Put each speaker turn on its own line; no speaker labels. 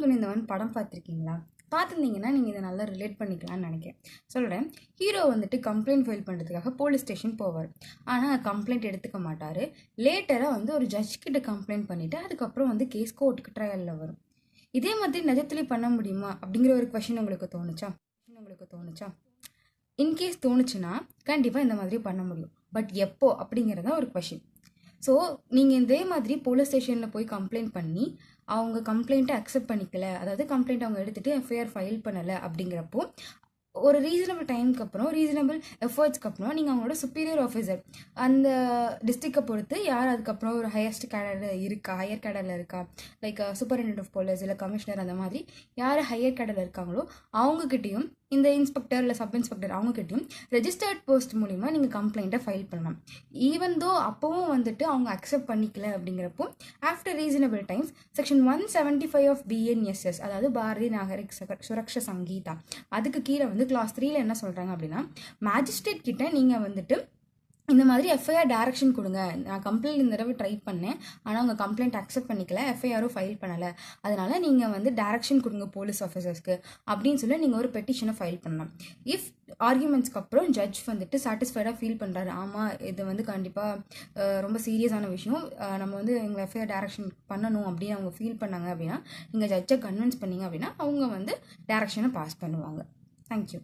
துணிந்தவன் படம் பார்த்துருக்கீங்களா? பார்த்துருந்தீங்கன்னா நீங்கள் இதை நல்லா ரிலேட் பண்ணிக்கலாம்னு நினைக்கிறேன். சொல்கிறேன் ஹீரோ வந்துட்டு கம்ப்ளைண்ட் ஃபைல் பண்ணுறதுக்காக போலீஸ் ஸ்டேஷன் போவார். ஆனால் கம்ப்ளைண்ட் எடுத்துக்க மாட்டார். லேட்டராக வந்து ஒரு ஜட்ஜ் கிட்ட கம்ப்ளைண்ட் பண்ணிவிட்டு அதுக்கப்புறம் வந்து கேஸ் கோர்ட்டுக்கு ட்ரையலில் வரும். இதே மாதிரி நிஜத்துலேயும் பண்ண முடியுமா? அப்படிங்கிற ஒரு கொஷின் உங்களுக்கு தோணுச்சா? உங்களுக்கு தோணுச்சா? இன்கேஸ் தோணுச்சுன்னா கண்டிப்பாக இந்த மாதிரி பண்ண முடியும். பட் எப்போ? அப்படிங்கிறதான் ஒரு கொஷின் ஸோ நீங்கள் இதே மாதிரி போலீஸ் ஸ்டேஷனில் போய் கம்ப்ளைண்ட் பண்ணி அவங்க கம்ப்ளைண்ட்டை அக்செப்ட் பண்ணிக்கல. அதாவது கம்ப்ளைண்ட் அவங்க எடுத்துகிட்டு எஃப்ஐஆர் ஃபைல் பண்ணலை அப்படிங்கிறப்போ ஒரு ரீசனபிள் டைமுக்கு அப்புறம் ரீசனபிள் எஃபர்ட்ஸ்க்கு அப்புறம் நீங்கள் அவங்களோட சுப்பீரியர் ஆஃபீஸர் அந்த டிஸ்ட்ரிக்டை பொறுத்து யார் அதுக்கப்புறம் ஒரு ஹையஸ்ட் கேடரில் இருக்கா ஹையர் கேடரில் இருக்கா? லைக் சூப்பரிண்டென்ட் ஆஃப் போலீஸ் இல்லை கமிஷனர் அந்த மாதிரி யார் ஹையர் கேடரில் இருக்காங்களோ அவங்கக்கிட்டேயும் இந்த இன்ஸ்பெக்டர் இல்லை சப் இன்ஸ்பெக்டர் அவங்கக்கிட்டையும் ரெஜிஸ்டர்ட் போஸ்ட் மூலிமா நீங்கள் கம்ப்ளைண்ட்டை ஃபைல் பண்ணலாம். ஈவன் தோ அப்போவும் வந்துட்டு அவங்க அக்செப்ட் பண்ணிக்கல அப்படிங்கிறப்போ after reasonable times section one seventy five of BNSS அதாவது பாரதி நாகரிக் சக- சுரக்ஷ சங்கீதா அதுக்கு கீழே வந்து கிளாஸ் த்ரீல என்ன சொல்கிறாங்க அப்படின்னா மேஜிஸ்ட்ரேட் கிட்ட நீங்கள் வந்துட்டு இந்த மாதிரி எஃப்ஐஆர் டேரக்ஷன் கொடுங்க. நான் கம்ப்ளைண்ட் இந்த தடவை ட்ரை பண்ணேன். ஆனால் அவங்க கம்ப்ளைண்ட் அக்செப்ட் பண்ணிக்கல. எஃப்ஐஆரும் ஃபைல் பண்ணலை. அதனால் நீங்கள் வந்து டேரக்ஷன் கொடுங்க போலீஸ் ஆஃபீஸர்ஸ்க்கு அப்படின்னு சொல்லி நீங்கள் ஒரு பெட்டிஷனை ஃபைல் பண்ணலாம். இஃப் ஆர்குமெண்ட்ஸ்க்கு அப்புறம் ஜட்ஜ் வந்துட்டு சாட்டிஸ்ஃபைடாக ஃபீல் பண்ணுறாரு ஆமாம் இது வந்து கண்டிப்பாக ரொம்ப சீரியஸான விஷயம். நம்ம வந்து எங்களை எஃப்ஐஆர் டேரக்ஷன் பண்ணணும் அப்படின்னு அவங்க ஃபீல் பண்ணாங்க அப்படின்னா நீங்கள் ஜட்ஜை கன்வின்ஸ் பண்ணீங்க அப்படின்னா அவங்க வந்து டேரக்ஷனை பாஸ் பண்ணுவாங்க. Thank you.